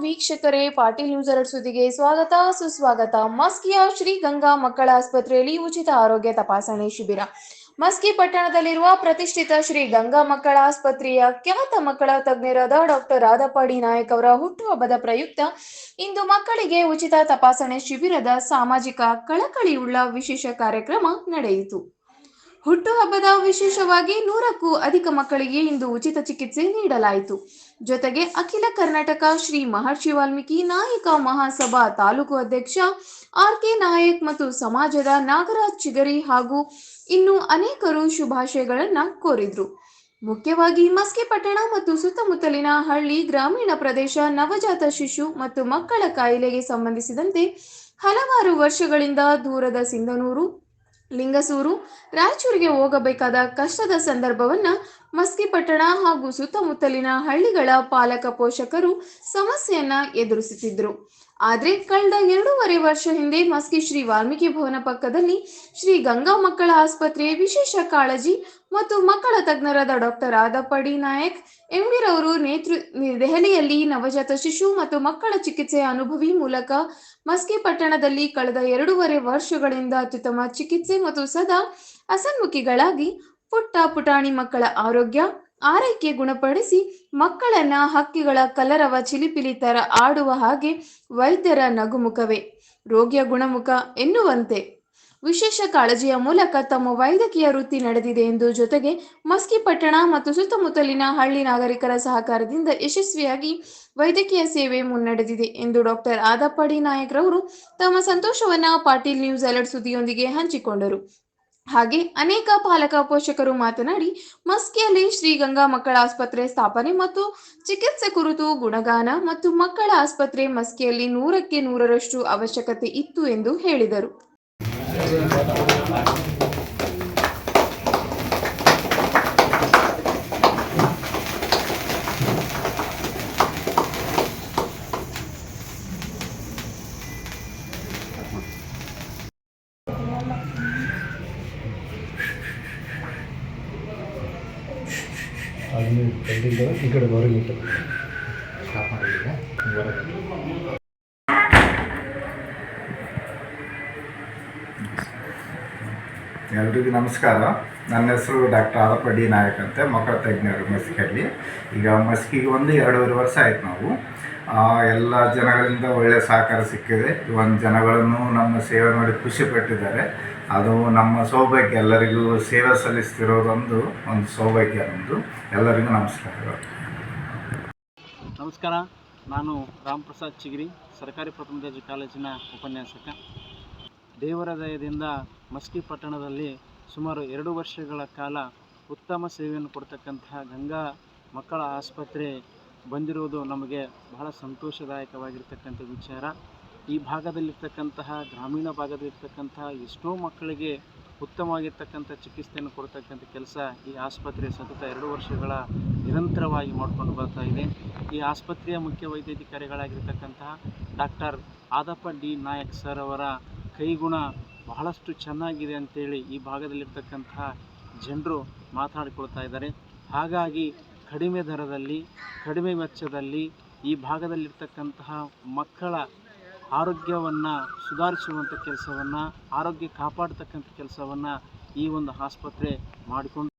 ವೀಕ್ಷಕರೇ, ಪಾಟೀಲ್ ನ್ಯೂಸ್ ಎರಡ್ ಸುದ್ದಿಗೆ ಸ್ವಾಗತ. ಸುಸ್ವಾಗತ. ಮಸ್ಕಿಯ ಶ್ರೀ ಗಂಗಾ ಮಕ್ಕಳ ಆಸ್ಪತ್ರೆಯಲ್ಲಿ ಉಚಿತ ಆರೋಗ್ಯ ತಪಾಸಣೆ ಶಿಬಿರ. ಮಸ್ಕಿ ಪಟ್ಟಣದಲ್ಲಿರುವ ಪ್ರತಿಷ್ಠಿತ ಶ್ರೀ ಗಂಗಾ ಮಕ್ಕಳ ಆಸ್ಪತ್ರೆಯ ಖ್ಯಾತ ಮಕ್ಕಳ ತಜ್ಞರಾದ ಡಾಕ್ಟರ್ ರಾಧಪಾಡಿ ನಾಯಕ್ ಅವರ ಹುಟ್ಟುಹಬ್ಬದ ಪ್ರಯುಕ್ತ ಇಂದು ಮಕ್ಕಳಿಗೆ ಉಚಿತ ತಪಾಸಣೆ ಶಿಬಿರದ ಸಾಮಾಜಿಕ ಕಳಕಳಿಯುಳ್ಳ ವಿಶೇಷ ಕಾರ್ಯಕ್ರಮ ನಡೆಯಿತು. ಹುಟ್ಟುಹಬ್ಬದ ವಿಶೇಷವಾಗಿ ನೂರಕ್ಕೂ ಅಧಿಕ ಮಕ್ಕಳಿಗೆ ಇಂದು ಉಚಿತ ಚಿಕಿತ್ಸೆ ನೀಡಲಾಯಿತು. ಜೊತೆಗೆ ಅಖಿಲ ಕರ್ನಾಟಕ ಶ್ರೀ ಮಹರ್ಷಿ ವಾಲ್ಮೀಕಿ ನಾಯಕ ಮಹಾಸಭಾ ತಾಲೂಕು ಅಧ್ಯಕ್ಷ ಆರ್ ಕೆ ನಾಯಕ್ ಮತ್ತು ಸಮಾಜದ ನಾಗರಾಜ್ ಚಿಗರಿ ಹಾಗೂ ಇನ್ನು ಅನೇಕರು ಶುಭಾಶಯಗಳನ್ನ ಕೋರಿದ್ರು. ಮುಖ್ಯವಾಗಿ ಮಸ್ಕಿ ಪಟ್ಟಣ ಮತ್ತು ಸುತ್ತಮುತ್ತಲಿನ ಹಳ್ಳಿ, ಗ್ರಾಮೀಣ ಪ್ರದೇಶ, ನವಜಾತ ಶಿಶು ಮತ್ತು ಮಕ್ಕಳ ಕಾಯಿಲೆಗೆ ಸಂಬಂಧಿಸಿದಂತೆ ಹಲವಾರು ವರ್ಷಗಳಿಂದ ದೂರದ ಸಿಂಧನೂರು ಲಿಂಗಸೂರು ರಾಯಚೂರಿಗೆ ಹೋಗಬೇಕಾದ ಕಷ್ಟದ ಸಂದರ್ಭವನ್ನ ಮಸ್ಕಿ ಪಟ್ಟಣ ಹಾಗೂ ಸುತ್ತಮುತ್ತಲಿನ ಹಳ್ಳಿಗಳ ಪಾಲಕ ಪೋಷಕರು ಸಮಸ್ಯೆಯನ್ನ ಎದುರಿಸುತ್ತಿದ್ದರು ಆದ್ರೆ ಕಳೆದ ಎರಡೂವರೆ ವರ್ಷ ಹಿಂದೆ ಮಸ್ಕಿ ಶ್ರೀ ವಾಲ್ಮೀಕಿ ಭವನ ಪಕ್ಕದಲ್ಲಿ ಶ್ರೀ ಗಂಗಾ ಮಕ್ಕಳ ಆಸ್ಪತ್ರೆ ವಿಶೇಷ ಕಾಳಜಿ ಮತ್ತು ಮಕ್ಕಳ ತಜ್ಞರಾದ ಡಾಕ್ಟರ್ ಆದಪಡಿ ನಾಯಕ್ ಎಂಬಿರವರು ನೇತೃ ದೆಹಲಿಯಲ್ಲಿ ನವಜಾತ ಶಿಶು ಮತ್ತು ಮಕ್ಕಳ ಚಿಕಿತ್ಸೆಯ ಅನುಭವಿ ಮೂಲಕ ಮಸ್ಕಿ ಪಟ್ಟಣದಲ್ಲಿ ಕಳೆದ ಎರಡೂವರೆ ವರ್ಷಗಳಿಂದ ಅತ್ಯುತ್ತಮ ಚಿಕಿತ್ಸೆ ಮತ್ತು ಸದಾ ಹಸನ್ಮುಖಿಗಳಾಗಿ ಪುಟ್ಟ ಪುಟಾಣಿ ಮಕ್ಕಳ ಆರೋಗ್ಯ, ಆರೈಕೆ ಗುಣಪಡಿಸಿ ಮಕ್ಕಳನ್ನ ಹಕ್ಕಿಗಳ ಕಲರವ ಚಿಲಿಪಿಲಿ ತರ ಆಡುವ ಹಾಗೆ ವೈದ್ಯರ ನಗುಮುಖವೇ. ರೋಗಿಯ ಗುಣಮುಖ ಎನ್ನುವಂತೆ. ವಿಶೇಷ ಕಾಳಜಿಯ ಮೂಲಕ ತಮ್ಮ ವೈದ್ಯಕೀಯ ವೃತ್ತಿ ನಡೆದಿದೆ ಎಂದು ಜೊತೆಗೆ ಮಸ್ಕಿ ಪಟ್ಟಣ ಮತ್ತು ಸುತ್ತಮುತ್ತಲಿನ ಹಳ್ಳಿ ನಾಗರಿಕರ ಸಹಕಾರದಿಂದ ಯಶಸ್ವಿಯಾಗಿ ವೈದ್ಯಕೀಯ ಸೇವೆ ಮುನ್ನಡೆದಿದೆ ಎಂದು ಡಾಕ್ಟರ್ ಆದಪ್ಪಾಡಿ ನಾಯಕ್ ರವರು ತಮ್ಮ ಸಂತೋಷವನ್ನ ಪಾಟೀಲ್ ನ್ಯೂಸ್ ಅಲರ್ಟ್ ಸುದ್ದಿಯೊಂದಿಗೆ ಹಂಚಿಕೊಂಡರು. ಹಾಗೆ ಅನೇಕ ಪಾಲಕ ಪೋಷಕರು ಮಾತನಾಡಿ, ಮಸ್ಕಿಯಲ್ಲಿ ಶ್ರೀಗಂಗಾ ಮಕ್ಕಳ ಆಸ್ಪತ್ರೆ ಸ್ಥಾಪನೆ ಮತ್ತು ಚಿಕಿತ್ಸೆ ಕುರಿತು ಗುಣಗಾನ ಮತ್ತು ಮಕ್ಕಳ ಆಸ್ಪತ್ರೆ ಮಸ್ಕಿಯಲ್ಲಿ ನೂರಕ್ಕೆ ನೂರರಷ್ಟು ಅವಶ್ಯಕತೆ ಇತ್ತು ಎಂದು ಹೇಳಿದರು. ಅಲ್ಲಿ ಈ ಕಡೆ ಸ್ಟಾಪ್ ಎಲ್ರಿಗೂ ನಮಸ್ಕಾರ. ನನ್ನ ಹೆಸರು ಡಾಕ್ಟರ್ ಆರಪ್ಪ ಡಿ ನಾಯಕ್ ಅಂತ ಮಕ್ಕಳ ತಜ್ಞರು ಮಸ್ಕಿಯಲ್ಲಿ. ಈಗ ಮಸ್ಕಿಗೆ ಒಂದು ಎರಡೂವರೆ ವರ್ಷ ಆಯ್ತು ನಾವು. ಎಲ್ಲ ಜನಗಳಿಂದ ಒಳ್ಳೆಯ ಸಹಕಾರ ಸಿಕ್ಕಿದೆ. ಒಂದು ಜನಗಳನ್ನು ನಮ್ಮ ಸೇವೆ ಮಾಡಿ ಖುಷಿ ಪಟ್ಟಿದ್ದಾರೆ. ಅದು ನಮ್ಮ ಸೌಭಾಗ್ಯ, ಎಲ್ಲರಿಗೂ ಸೇವೆ ಸಲ್ಲಿಸ್ತಿರೋದೊಂದು ಒಂದು ಸೌಭಾಗ್ಯ ನಮ್ಮದು ಎಲ್ಲರಿಗೂ ನಮಸ್ಕಾರಗಳು. ನಮಸ್ಕಾರ, ನಾನು ರಾಮ್ ಪ್ರಸಾದ್ ಚಿಗಿರಿ, ಸರ್ಕಾರಿ ಪ್ರಥಮ ದರ್ಜೆ ಕಾಲೇಜಿನ ಉಪನ್ಯಾಸಕ. ದೇವರ ದಯದಿಂದ ಮಸ್ಕಿ ಪಟ್ಟಣದಲ್ಲಿ ಸುಮಾರು ಎರಡು ವರ್ಷಗಳ ಕಾಲ ಉತ್ತಮ ಸೇವೆಯನ್ನು ಕೊಡ್ತಕ್ಕಂತಹ ಗಂಗಾ ಮಕ್ಕಳ ಆಸ್ಪತ್ರೆ ಬಂದಿರುವುದು ನಮಗೆ ಬಹಳ ಸಂತೋಷದಾಯಕವಾಗಿರ್ತಕ್ಕಂಥ ವಿಚಾರ. ಈ ಭಾಗದಲ್ಲಿರ್ತಕ್ಕಂತಹ, ಗ್ರಾಮೀಣ ಭಾಗದಲ್ಲಿರ್ತಕ್ಕಂತಹ ಎಷ್ಟೋ ಮಕ್ಕಳಿಗೆ ಉತ್ತಮವಾಗಿರ್ತಕ್ಕಂಥ ಚಿಕಿತ್ಸೆಯನ್ನು ಕೊಡ್ತಕ್ಕಂಥ ಕೆಲಸ ಈ ಆಸ್ಪತ್ರೆ ಸತತ ಎರಡು ವರ್ಷಗಳ ನಿರಂತರವಾಗಿ ಮಾಡಿಕೊಂಡು ಬರ್ತಾ ಇದೆ. ಈ ಆಸ್ಪತ್ರೆಯ ಮುಖ್ಯ ವೈದ್ಯಾಧಿಕಾರಿಗಳಾಗಿರ್ತಕ್ಕಂತಹ doctor Adappa D. Nayak sir ಅವರ ಕೈಗುಣ ಬಹಳಷ್ಟು ಚೆನ್ನಾಗಿದೆ ಅಂತೇಳಿ ಈ ಭಾಗದಲ್ಲಿರ್ತಕ್ಕಂತಹ ಜನರು ಮಾತಾಡಿಕೊಳ್ತಾ ಇದ್ದಾರೆ. ಹಾಗಾಗಿ ಕಡಿಮೆ ದರದಲ್ಲಿ, ಕಡಿಮೆ ವೆಚ್ಚದಲ್ಲಿ ಈ ಭಾಗದಲ್ಲಿರ್ತಕ್ಕಂತಹ ಮಕ್ಕಳ ಆರೋಗ್ಯವನ್ನು ಸುಧಾರಿಸುವಂಥ ಕೆಲಸವನ್ನು ಆರೋಗ್ಯ ಕಾಪಾಡ್ತಕ್ಕಂಥ ಕೆಲಸವನ್ನು ಈ ಒಂದು ಆಸ್ಪತ್ರೆ ಮಾಡಿಕೊಂಡು